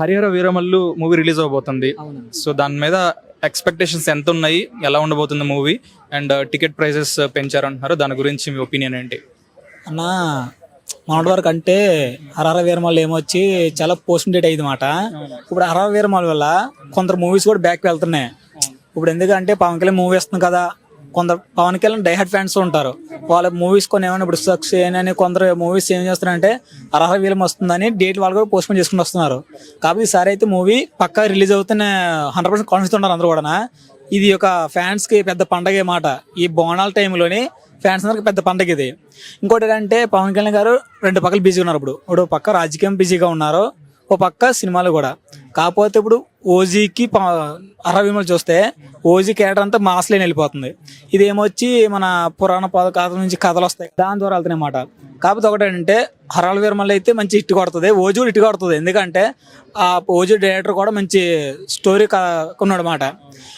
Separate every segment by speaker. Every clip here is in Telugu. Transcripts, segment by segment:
Speaker 1: హరిహర వీరమల్లు మూవీ రిలీజ్ అవబోతుంది. సో దాని మీద ఎక్స్పెక్టేషన్స్ ఎంత ఉన్నాయి ఎలా ఉండబోతుంది మూవీ అండ్ టికెట్ ప్రైసెస్ పెంచారంటున్నారు. దాని గురించి మీ ఒపీనియన్ ఏంటి?
Speaker 2: అన్న మొన్నటి వరకు అంటే హరార వీరమాలు ఏమొచ్చి చాలా పోస్ట్ డేట్ అయ్యింది మాట ఇప్పుడు హరార వీరమాల వల్ల కొందరు మూవీస్ కూడా బ్యాక్ వెళ్తున్నాయి. ఇప్పుడు ఎందుకంటే పవన్ కళ్యాణ్ మూవీ వస్తుంది కదా. కొందరు పవన్ కళ్యాణ్ డైహర్డ్ ఫ్యాన్స్ ఉంటారు. వాళ్ళ మూవీస్ కొన్ని ఏమైనా ఇప్పుడు సక్స్ అని కొందరు మూవీస్ ఏం చేస్తున్నారంటే అర్హత వీలం వస్తుందని డేట్ వాళ్ళు కూడా పోస్ట్ పోన్ చేసుకుని వస్తున్నారు. కాబట్టి ఈసారి అయితే మూవీ పక్కా రిలీజ్ అవుతున్న హండ్రెడ్ పర్సెంట్ కాన్ఫిడెన్స్ ఉన్నారు అందరూ కూడా ఇది ఒక ఫ్యాన్స్కి పెద్ద పండగ మాట. ఈ బోనాల టైంలోని ఫ్యాన్స్ అందరికి పెద్ద పండగ ఇది. ఇంకోటి ఏంటంటే పవన్ కళ్యాణ్ గారు రెండు పక్కలు బిజీగా ఉన్నారు ఇప్పుడు. ఇప్పుడు పక్క రాజకీయం బిజీగా ఉన్నారు. ఓ పక్క సినిమాలు కూడా. కాకపోతే ఇప్పుడు ఓజీకి అరవిమలు చూస్తే ఓజీ క్యారెక్టర్ అంతా మాస్లేని వెళ్ళిపోతుంది. ఇదేమొచ్చి మన పురాణ పద కథ నుంచి కథలు వస్తాయి. దాని ద్వారా వెళ్తున్నాయి అన్నమాట కాకపోతే ఒకటి ఏంటంటే హరాల విరమల్ అయితే మంచి ఇట్టు కొడుతుంది. ఓజీ కూడా ఇట్టు కొడుతుంది. ఎందుకంటే ఆ ఓజీ డైరెక్టర్ కూడా మంచి స్టోరీ కొన్నాడు అనమాట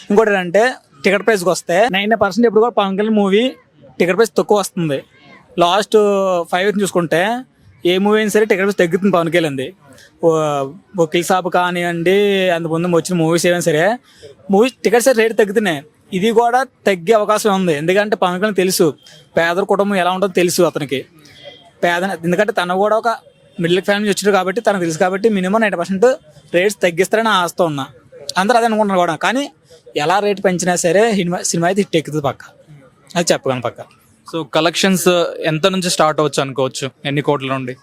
Speaker 2: ఇంకోటి ఏంటంటే టికెట్ ప్రైస్కి వస్తే నైన్ పర్సెంట్ ఇప్పుడు కూడా Pawan Kalyan movie ticket price తక్కువ వస్తుంది. లాస్ట్ ఫైవ్ ఇయర్స్ చూసుకుంటే ఏ మూవీ అయినా సరే టికెట్ ప్రైస్ తగ్గుతుంది పవన్ కళ్యాణ్ది. వకీల్ సాబ్ కానివ్వండి అందుకు ముందు వచ్చిన మూవీస్ ఏమైనా సరే మూవీ టికెట్స్ రేట్ తగ్గుతున్నాయి. ఇది కూడా తగ్గే అవకాశం ఉంది. ఎందుకంటే పవన్ కళ్యాణ్ తెలుసు పేదల కుటుంబం ఎలా ఉంటుందో తెలుసు అతనికి. పేద ఎందుకంటే తను కూడా ఒక మిడిల్ ఫ్యామిలీ వచ్చాడు కాబట్టి తనకు తెలుసు కాబట్టి మినిమం నైంటీ పర్సెంట్ రేట్స్ తగ్గిస్తారని ఆస్తా ఉన్నా. అందరూ అదే అనుకుంటున్నారు కూడా. కానీ ఎలా రేట్ పెంచినా సరే సినిమా సినిమా అయితే హిట్ ఎక్కుతుంది పక్క. అది చెప్పగలను పక్క.
Speaker 1: సో కలెక్షన్స్ ఎంత నుంచి స్టార్ట్ అవ్వచ్చు అనుకోవచ్చు? ఎన్ని కోట్ల నుండి?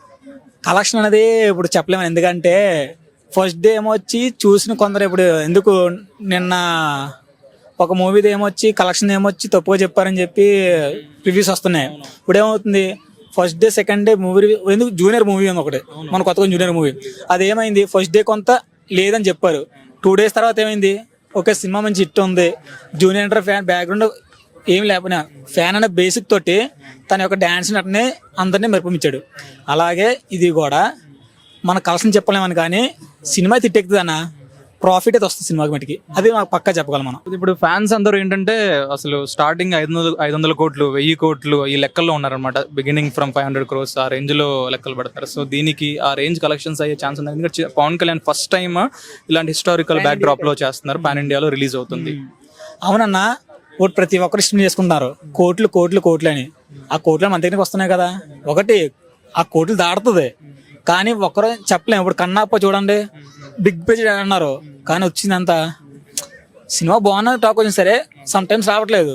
Speaker 2: కలెక్షన్ అనేది ఇప్పుడు చెప్పలేము. ఎందుకంటే ఫస్ట్ డే ఏమో వచ్చి చూసిన కొందరు ఇప్పుడు ఎందుకు నిన్న ఒక మూవీది ఏమొచ్చి కలెక్షన్ ఏమొచ్చి తప్పుగా చెప్పారని చెప్పి రివ్యూస్ వస్తున్నాయి. ఇప్పుడు ఏమవుతుంది? First day second day movie ఎందుకు జూనియర్ మూవీ ఉంది ఒకటి. మన కొత్తగా జూనియర్ మూవీ అది ఏమైంది? ఫస్ట్ డే కొంత లేదని చెప్పారు. టూ డేస్ తర్వాత ఏమైంది? ఓకే సినిమా మంచి హిట్ ఉంది. జూనియర్ ఫ్యాన్ బ్యాక్గ్రౌండ్ ఏం లేకపోయినా ఫ్యాన్ అనే బేసిక్ తోటి తన యొక్క డ్యాన్స్ నటనే అందరినీ మెరుపుమిచ్చాడు అలాగే ఇది కూడా మన కలెక్షన్ చెప్పలేమని కానీ సినిమా తిట్టెక్కుతుంది అన్న ప్రాఫిట్ అయితే వస్తుంది సినిమాకి మటుకి. అది మాకు పక్కా చెప్పగలం మనం.
Speaker 1: ఇప్పుడు ఫ్యాన్స్ అందరూ ఏంటంటే అసలు స్టార్టింగ్ ఐదు వందలు ఐదు వందల కోట్లు వెయ్యి కోట్లు ఈ లెక్కల్లో ఉన్నారనమాట beginning from five hundred crores ఆ రేంజ్లో లెక్కలు పెడతారు. సో దీనికి ఆ రేంజ్ కలెక్షన్స్ అయ్యే ఛాన్స్ ఉంది. ఎందుకంటే పవన్ కళ్యాణ్ ఫస్ట్ టైం ఇలాంటి హిస్టారికల్ బ్యాక్ డ్రాప్లో చేస్తున్నారు. పాన్ ఇండియాలో రిలీజ్ అవుతుంది.
Speaker 2: అవునన్నా ఒకటి ప్రతి ఒక్కరు ఇష్టం చేసుకుంటున్నారు. కోట్లు కోట్లు కోట్లు అని. ఆ కోట్లు మన దగ్గరికి వస్తున్నాయి కదా. ఒకటి ఆ కోట్లు దాడుతుంది కానీ ఒక్కరు చెప్పలేము ఇప్పుడు కన్నాప్ప చూడండి బిగ్ బడ్జెట్ అన్నారు. కానీ వచ్చిందంత సినిమా బాగున్నది టాక్ వచ్చింది సరే సమ్ టైమ్స్ రావట్లేదు.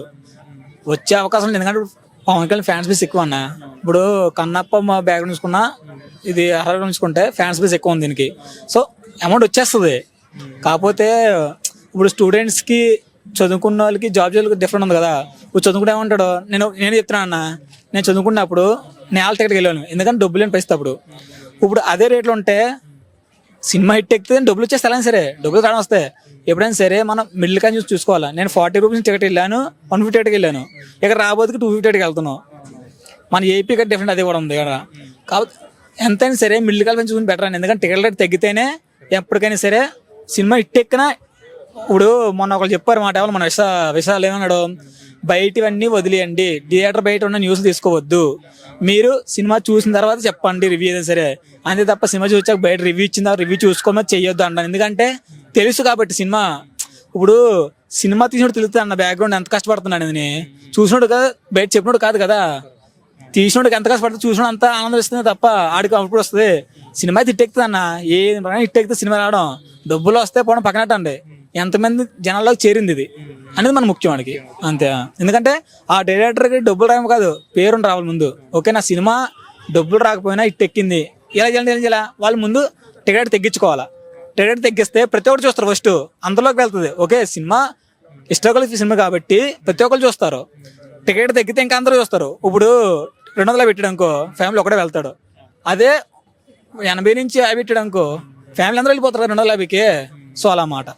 Speaker 2: వచ్చే అవకాశం లేదు. ఎందుకంటే పవన్ కళ్యాణ్ ఫ్యాన్స్ బేస్ ఎక్కువ అన్న. ఇప్పుడు కన్నప్ప మా బ్యాగ్ ఉంచుకున్నా ఇది అర్హత ఉంచుకుంటే ఫ్యాన్స్ బేస్ ఎక్కువ ఉంది దీనికి. సో అమౌంట్ వచ్చేస్తుంది. కాకపోతే ఇప్పుడు స్టూడెంట్స్కి చదువుకున్న వాళ్ళకి జాబ్ చేయాలి డిఫరెంట్ ఉంది కదా. ఇప్పుడు చదువుకుంటే ఏమంటాడు? నేను నేను చెప్తున్నా అన్న. నేను చదువుకున్నప్పుడు నేల టికెట్కి వెళ్ళాను. ఎందుకంటే డబ్బులు లేని పరిస్థితి అప్పుడు. ఇప్పుడు అదే రేట్లో ఉంటే సినిమా హిట్ ఎక్కితే డబ్బులు వచ్చేస్తే సరే. డబ్బులు రావడం వస్తాయి. ఎప్పుడైనా సరే మనం మిడిల్ కాన్ చూసి చూసుకోవాలా. నేను ఫార్టీ రూపీస్ టికెట్ వెళ్ళాను వన్ ఫిఫ్టీ ఎయిట్కి వెళ్ళాను. ఇక్కడ రాబోతుకి టూ ఫిఫ్టీ ఎయిట్కి వెళ్తున్నాం. మన ఏపీ కట్ డిఫరెంట్ అదే కూడా ఉంది ఇక్కడ. కాబట్టి ఎంతైనా సరే మిడిల్ కాల్ చూసుకుని బెటర్ అని ఎందుకంటే టికెట్ రేట్ తగ్గితేనే ఎప్పటికైనా సరే సినిమా హిట్ ఎక్కినా ఇప్పుడు మొన్న ఒకరు చెప్పారు మాట మన విశా విశాల్ ఏమన్నాడు? బయటివన్నీ వదిలేయండి థియేటర్ బయట ఉన్న న్యూస్ తీసుకోవద్దు. మీరు సినిమా చూసిన తర్వాత చెప్పండి రివ్యూ ఏదైనా సరే. అంతే తప్ప సినిమా చూసాక బయట రివ్యూ ఇచ్చిన తర్వాత రివ్యూ చూసుకోమని చెయ్యొద్దు అన్న ఎందుకంటే తెలుసు కాబట్టి సినిమా. ఇప్పుడు సినిమా తీసినప్పుడు తెలుస్తుంది అన్న బ్యాక్గ్రౌండ్ ఎంత కష్టపడుతున్నాడు అని చూసినోడు కదా బయట చెప్పినోడు కాదు కదా. తీసినోడికి ఎంత కష్టపడుతుంది చూసిన అంత ఆనందం ఇస్తుంది తప్ప ఆడికి అప్పుడు వస్తుంది. సినిమా తిట్టెక్కుతుంది అన్న ఏ హిట్ సినిమా రావడం. డబ్బులు వస్తే పోవడం పక్కనట్టండి. ఎంతమంది జనాల్లోకి చేరింది ఇది. అనేది మన ముఖ్యం వాడికి అంతే. ఎందుకంటే ఆ డైరెక్టర్కి డబ్బులు రావడం కాదు పేరు రావాలి ముందు. ఓకే నా సినిమా డబ్బులు రాకపోయినా హిట్ ఎక్కింది. ఇలా చేయాలి ఇలా చేయాలి వాళ్ళు ముందు టికెట్ తగ్గించుకోవాలా. టికెట్ తగ్గిస్తే ప్రతి ఒక్కరు చూస్తారు ఫస్ట్ అందులోకి వెళ్తుంది. ఓకే సినిమా హిస్టారికల్ సినిమా కాబట్టి ప్రతి ఒక్కరు చూస్తారు. టికెట్ తగ్గితే ఇంకా అందరూ చూస్తారు. ఇప్పుడు రెండు వందలు పెట్టాడు అనుకో ఫ్యామిలీ ఒకటే వెళ్తాడు. అదే ఎనభై నుంచి యాభై పెట్టాడు అనుకో ఫ్యామిలీ అందరూ వెళ్ళిపోతారు రెండు వందల యాభైకి సో అలా మాట.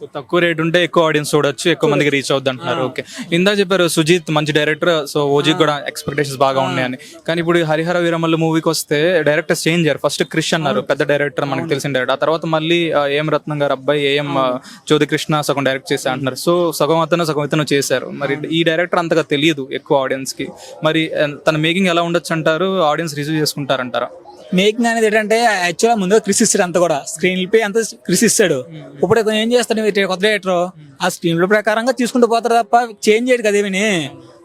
Speaker 1: సో తక్కువ రేట్ ఉంటే ఎక్కువ ఆడియన్స్ చూడొచ్చు ఎక్కువ మందికి రీచ్ అవుద్ది అంటున్నారు ఓకే ఇందా చెప్పారు సుజిత్ మంచి డైరెక్టర్ సో ఓజీ కూడా ఎక్స్పెక్టేషన్స్ బాగా ఉన్నాయని. కానీ ఇప్పుడు హరిహర వీరమల్లు మూవీకి వస్తే డైరెక్టర్స్ చేంజ్ అయ్యారు. ఫస్ట్ క్రిష్ అన్నారు పెద్ద డైరెక్టర్ మనకు తెలిసిన డైరెక్టర్ ఆ తర్వాత మళ్ళీ ఏఎం రత్నం గారు అబ్బాయి ఏఎం జ్యోతి కృష్ణ సగం డైరెక్ట్ చేశా అంటున్నారు. సో సగం అతను సగం ఇతను చేశారు. మరి ఈ డైరెక్టర్ అంతగా తెలియదు ఎక్కువ ఆడియన్స్కి. మరి తన మేకింగ్ ఎలా ఉండొచ్చు అంటారు? Audience receive చేసుకుంటారంటారా?
Speaker 2: మేకింగ్ అనేది ఏంటంటే యాక్చువల్గా ముందుగా క్రిస్ ఇస్తాడు అంత కూడా. స్క్రీన్ పే అంతా క్రిస్ ఇస్తాడు. ఇప్పుడు ఇతను ఏం చేస్తాడు కొత్త డైరెక్టర్ ఆ స్క్రీన్ ప్లే ప్రకారంగా తీసుకుంటూ పోతాడు తప్ప చేంజ్ చేయడు కదా ఏమని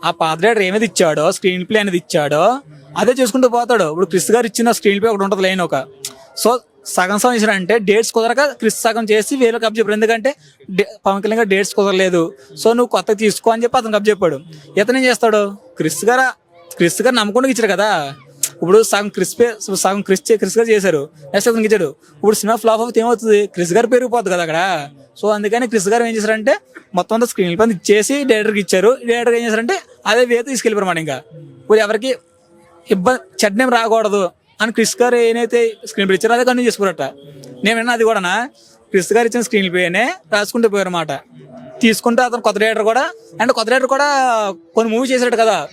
Speaker 2: ఆ పాత డైరెక్టర్ ఏమైతే ఇచ్చాడో స్క్రీన్ ప్లే అనేది ఇచ్చాడో అదే చూసుకుంటూ పోతాడు. ఇప్పుడు క్రిస్ గారు ఇచ్చిన స్క్రీన్ ప్లే ఒకటి ఉంటుంది లైన్ ఒక. సో సగం సగం ఇచ్చాడు అంటే డేట్స్ కుదరక క్రిస్ సగం చేసి వేరే కప్ చెప్పాడు. ఎందుకంటే పవన్ కళ్యాణ్ గారు డేట్స్ కుదరలేదు. సో నువ్వు కొత్తగా తీసుకో అని చెప్పి అతను కప్ చెప్పాడు. ఇతను ఏం చేస్తాడు? క్రిస్ గారు క్రిస్ గారు నమ్మకుండా ఇచ్చాడు కదా. ఇప్పుడు సగం క్రిస్పే సగం క్రిస్ చే- క్రిస్ గారు చేశారు. నెక్స్ట్ అతనికి ఇచ్చాడు. ఇప్పుడు సినిమా ఫ్లాప్ అవుతే ఏమవుతుంది? క్రిస్ గారు పెరిగిపోతుంది కదా అక్కడ. సో అందుకని క్రిస్ గారు ఏం చేశారంటే మొత్తం అంతా స్క్రీన్ పని ఇచ్చేసి డైరెక్టర్కి ఇచ్చారు. డైరెక్టర్ ఏం చేశారంటే అదే వేత తీసుకెళ్ళిపోయారు ఇంకా. ఇప్పుడు ఎవరికి ఇబ్బంది చెడ్డం రాకూడదు అని క్రిస్ గారు ఏదైతే స్క్రీన్ ప్లే ఇచ్చారో అదే కంటిన్యూ చేసుకోరట నేను విన్నా అది కూడా క్రిస్ గారు ఇచ్చిన స్క్రీన్ ప్లేనే రాసుకుంటూ పోయారు అన్నమాట. తీసుకుంటే అతను కొత్త డైరెక్టర్ కూడా అండ్ కొత్త డైరెక్టర్ కూడా కొన్ని మూవీ చేశాడు కదా.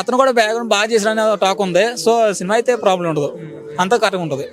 Speaker 2: అతను కూడా బ్యాక్గ్రౌండ్ బాగా చేశాడని టాక్ ఉంది. సో సినిమా అయితే ప్రాబ్లం ఉండదు. అంతా కరెక్ట్గా ఉంటుంది.